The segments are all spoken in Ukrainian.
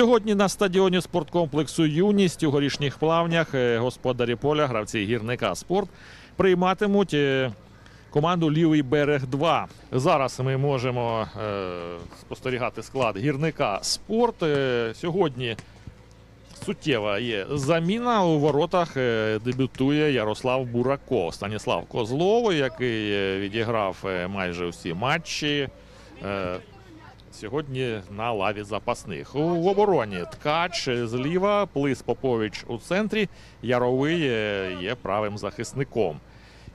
Сьогодні на стадіоні спорткомплексу Юність у горішніх плавнях е, господарі поля, гравці гірника спорт прийматимуть е, команду Лівий берег 2. Зараз ми можемо е, спостерігати склад гірника спорт. Сьогодні суттєва є заміна у воротах. Дебютує Ярослав Бураков, Станіслав Козлов, який відіграв майже всі матчі. Сьогодні на лаві запасних. У обороні ткач зліва, Плис Попович у центрі. Яровий е, є правим захисником.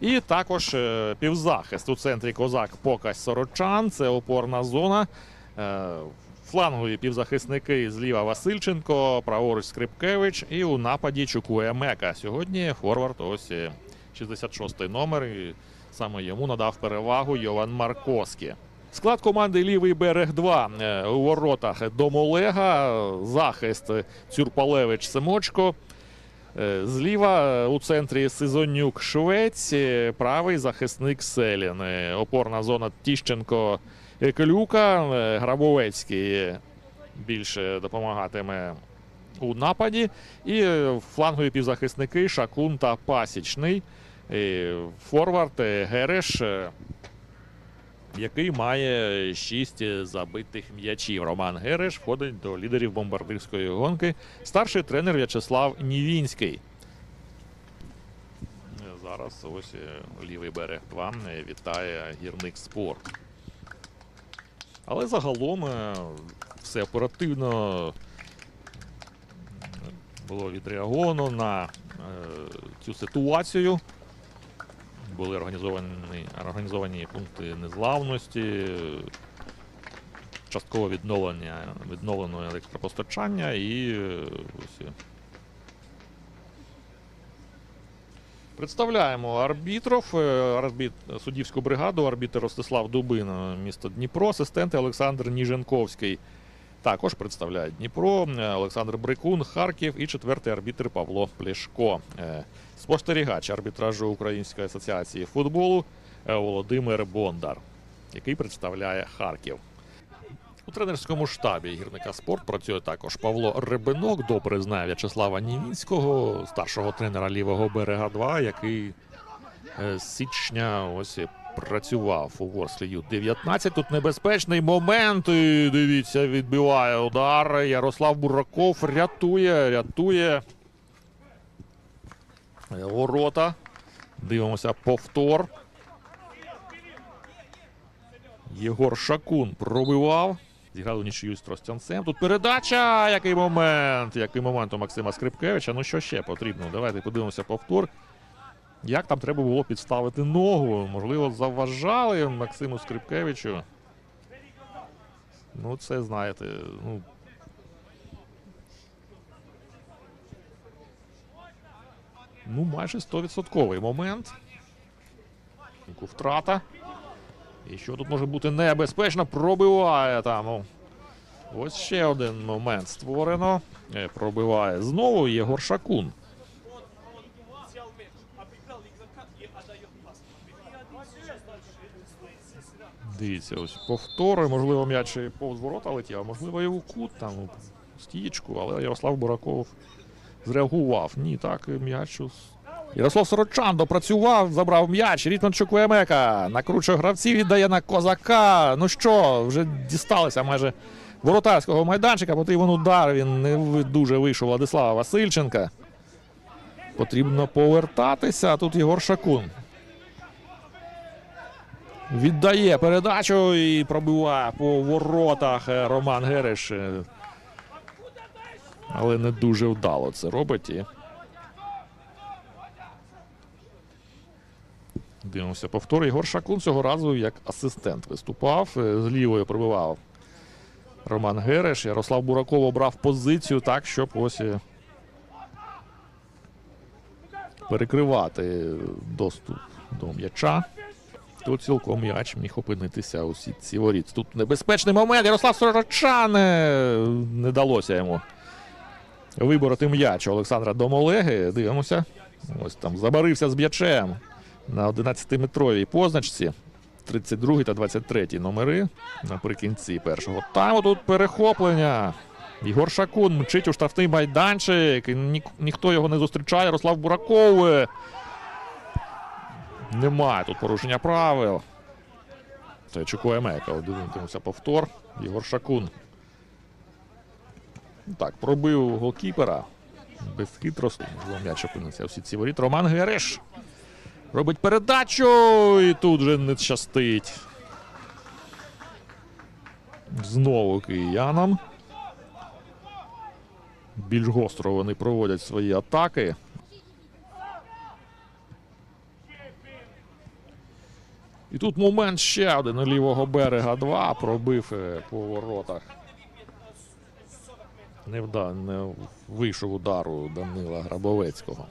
І також е, півзахист у центрі козак Покась Сорочан. Це опорна зона. Е, Флангові півзахисники зліва Васильченко, праворуч Скрипкевич і у нападі Чукуемека. Сьогодні форвард ось е, 66-й номер. І саме йому надав перевагу Йован Маркоскі. Склад команди Лівий берег 2 е, у воротах Домолега, захист Цюрпалевич Семочко. Е, Зліва е, у центрі Сизонюк Швець, правий захисник Селін. Опорна зона Тіщенко Клюка. Грабовецький більше допомагатиме у нападі. І флангові півзахисники Шакун та Пасічний. Форвард Гереш. Який має 6 забитих м'ячів. Роман Гереш входить до лідерів бомбардирської гонки. Старший тренер В'ячеслав Нівінський. Зараз ось е, лівий берег 2 е, вітає гірник спорт. Але загалом е, все оперативно було відреаговано на е, цю ситуацію. Були організовані, організовані пункти незламності, частково відновлення, відновлено електропостачання і ось. е. Представляємо арбітров, е, арбіт, суддівську бригаду, арбітр Ростислав Дубин, місто Дніпро, асистент Олександр Ніженковський. Також представляють Дніпро, е, Олександр Брикун, Харків і четвертий арбітр Павло Плешко. Е, Спостерігач арбітражу Української асоціації футболу е, Володимир Бондар, який представляє Харків. У тренерському штабі гірника спорт працює також Павло Ребенок, добре знає В'ячеслава Нівінського, старшого тренера лівого берега 2, який з січня ось працював у Ворслі Ю-19. Тут небезпечний момент. І дивіться, відбиває удар. Ярослав Бураков рятує, рятує ворота. Дивимося повтор. Єгор Шакун пробивав. Зіграли нічию з Тростянцем. Тут передача. Який момент? Який момент у Максима Скрипкевича. Ну що ще потрібно? Давайте подивимося повтор. Як там треба було підставити ногу? Можливо, заважали Максиму Скрипкевичу. Ну, це знаєте. Ну, ну майже 100% момент. Втрата. І що тут може бути небезпечно? Пробиває там. Ось ще один момент створено. Е, Пробиває знову Єгор Шакун. Дивіться, ось повтори. Можливо, м'яч повз ворота летів, а можливо, і у кут там у стічку, але Ярослав Бураков зреагував. Ні, так м'яч. Ярослав Сорочан допрацював, забрав м'яч. Рітман Чуквемека накручує гравців, віддає на козака. Ну що, вже дісталися майже воротарського майданчика. Потрібен удар. Він не дуже вийшов Владислава Васильченка. Потрібно повертатися. Тут Єгор Шакун. Віддає передачу і пробиває по воротах е, Роман Гереш. е. Але не дуже вдало це робить. І... Дивимося повтор. Ігор Шакун цього разу як асистент виступав. е, З лівою пробивав Роман Гереш. Ярослав Бураков обрав позицію так, щоб ось перекривати доступ до м'яча. Тут цілком м'яч міг опинитися у сітці воріт. Тут небезпечний момент. Ярослав Сорочан е, не далося йому вибороти м'яч Олександра Домолеги. Дивимося. Ось там забарився з м'ячем на 11-метровій позначці. 32 та 23 номери наприкінці першого тайму. Тут перехоплення. Ігор Шакун мчить у штрафний майданчик. Ні, ніхто його не зустрічає. Ярослав Бураков. Немає тут порушення правил. Це чекує Мека. Дивимося повтор. Ігор Шакун. Так, пробив голкіпера. Безхитростно. Можливо, м'яч опинився всі ці воріт. Роман Гереш. Робить передачу. І тут же не щастить. Знову киянам. Більш гостро вони проводять свої атаки. Тут момент ще один лівого берега 2 пробив е, по воротах. Не, вда, не вийшов удару Данила Грабовецького.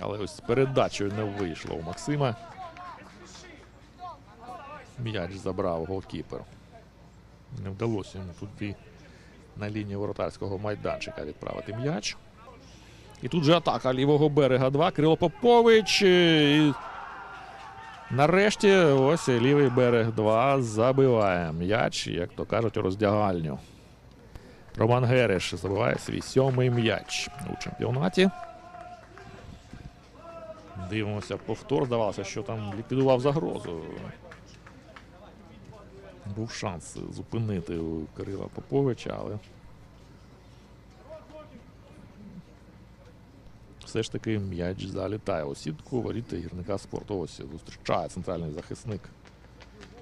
Але ось з передачею не вийшло у Максима. М'яч забрав голкіпер. Не вдалося йому тут на лінії воротарського майданчика відправити м'яч. І тут же атака лівого берега 2. Кирило Попович. е, І нарешті ось лівий берег 2 забиває м'яч, як то кажуть, у роздягальню. Роман Гереш забиває свій сьомий м'яч у чемпіонаті. Дивимося повтор. Здавалося, що там ліквідував загрозу. Був шанс зупинити Кирила Поповича, але все ж таки м'яч залітає у сітку воріти гірника спорту. Ось зустрічає центральний захисник.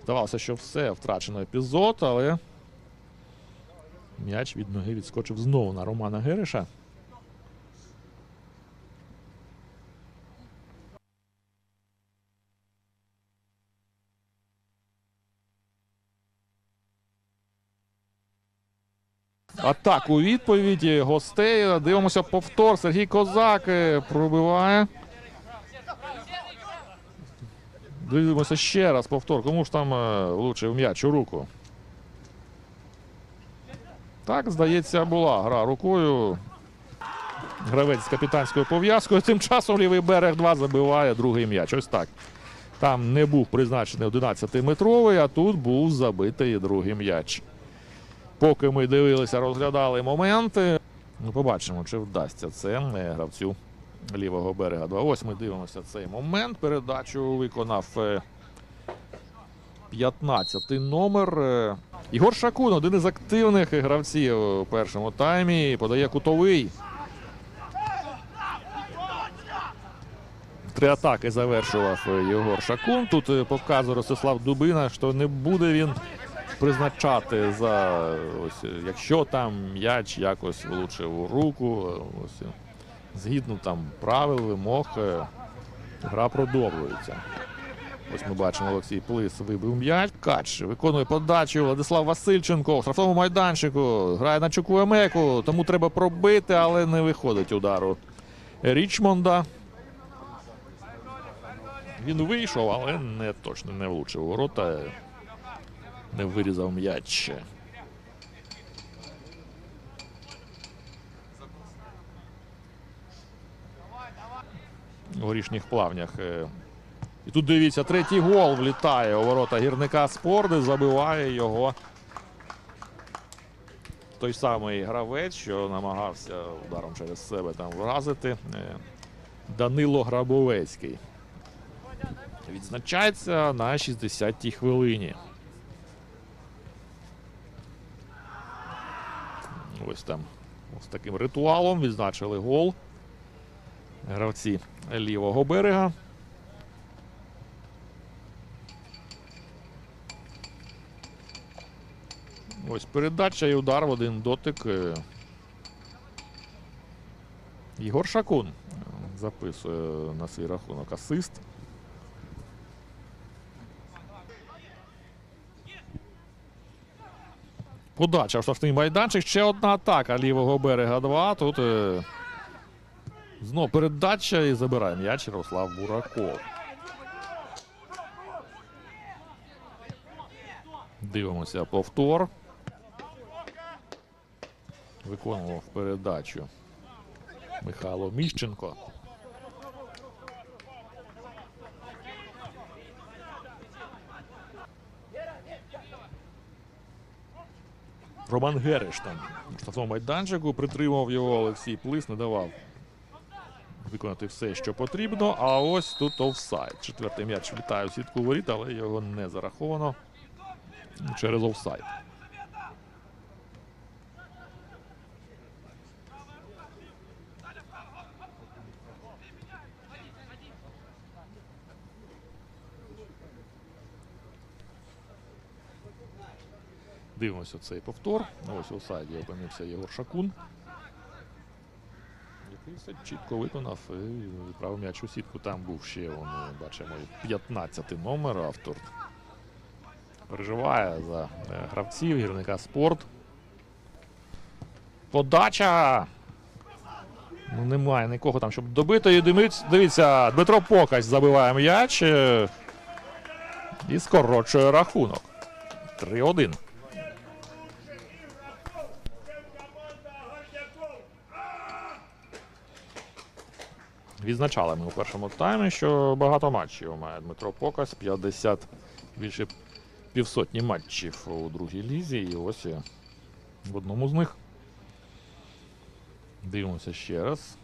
Здавалося, що все втрачено епізод, але м'яч від ноги відскочив знову на Романа Гереша. Атаку у відповіді гостей. Дивимося повтор. Сергій Козак е, пробиває. Дивимося ще раз повтор. Кому ж там е, влучив м'яч у руку? Так, здається, була гра рукою. Гравець з капітанською пов'язкою. Тим часом лівий берег 2 забиває другий м'яч. Ось так. Там не був призначений 11-метровий, а тут був забитий другий м'яч. Поки ми дивилися, розглядали моменти. Ну, побачимо, чи вдасться це е, гравцю лівого берега 2. Ось ми дивимося цей момент. Передачу виконав е, 15-й номер. е. Ігор Шакун, один із активних гравців у першому таймі. Подає кутовий. Три атаки завершував е, Єгор Шакун. Тут е, показує Ростислав Дубина, що не буде він призначати за ось, якщо там м'яч якось влучив у руку. Ось, згідно там правил, вимог, е, гра продовжується. Ось ми бачимо, Олексій Плис вибив м'яч. Кач виконує подачу. Владислав Васильченко в штрафному майданчику. Грає на Чукуемеку, тому треба пробити, але не виходить удару Річмонда. Він вийшов, але не точно не влучив ворота. Не вирізав м'яч. У горішніх плавнях. е. І тут дивіться, третій гол влітає у ворота гірника спорти, забиває його. Той самий гравець, що намагався ударом через себе там вразити. е, Данило Грабовецький. Відзначається на 60-й хвилині. Ось там з таким ритуалом відзначили гол. Гравці лівого берега. Ось передача і удар в один дотик. Ігор Шакун е, записує на свій рахунок асист. Подача в штрафний майданчик. Ще одна атака лівого берега 2. Тут е, знов передача і забирає м'яч Ярослав Бураков. Дивимося повтор. Виконував передачу. Михайло Міщенко. Роман Гереш там у штрафному майданчику притримав його, Олексій Плис не давав виконати все, що потрібно. А ось тут офсайд. Четвертий м'яч влітає у сітку воріт, але його не зараховано через офсайд. Дивимося цей повтор. Ось у сайді опинився Єгор Шакун. Який все чітко виконав і відправив м'яч у сітку. Там був ще, он, бачимо, 15-й номер автор. Переживає за е, гравців, гірника спорт. Подача! Ну, немає нікого там, щоб добити. І дивіться, Дмитро Покач забиває м'яч е, і скорочує рахунок. 3-1. Відзначали ми у першому таймі, що багато матчів має Дмитро Покась, 50 більше півсотні матчів у другій лізі. І ось в одному з них. Дивимося ще раз.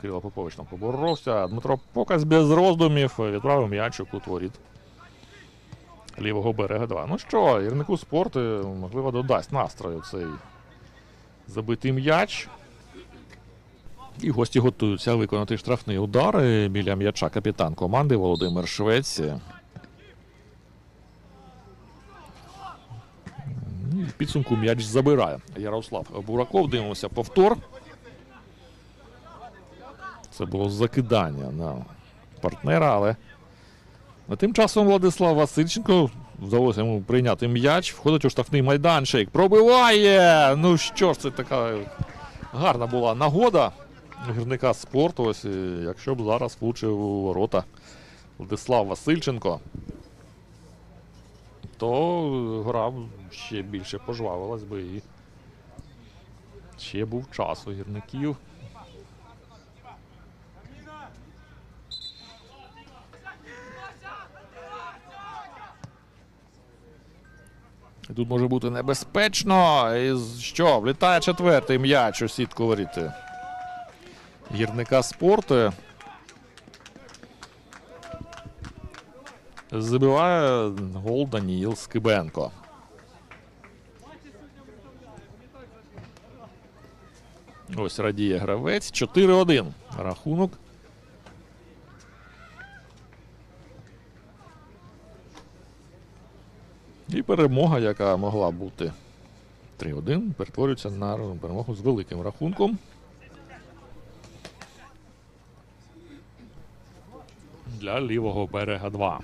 Кирило Попович там поборовся. Дмитро Покась без роздумів відправив м'яч у кут воріт лівого берега 2. Ну що, гірнику спорту, можливо, додасть настрою цей забитий м'яч. І гості готуються виконати штрафний удар біля м'яча капітан команди Володимир Швець. Ну, В підсумку м'яч забирає Ярослав Бураков. Дивимося повтор. Це було закидання на партнера, але а тим часом Владислав Васильченко вдалося йому прийняти м'яч, входить у штрафний майданчик. Пробиває! Ну що ж, це така гарна була нагода гірника спорту. Ось е, якщо б зараз влучив у ворота Владислав Васильченко, то гра ще більше пожвавилась би і ще був час у гірників. Тут може бути небезпечно. І що? Влітає четвертий м'яч у сітку воріти гірника спорту. Забиває гол Даніїл Скибенко. Ось радіє гравець. 4-1. Рахунок. І перемога, яка могла бути 3-1, перетворюється на перемогу з великим рахунком. Для лівого берега 2.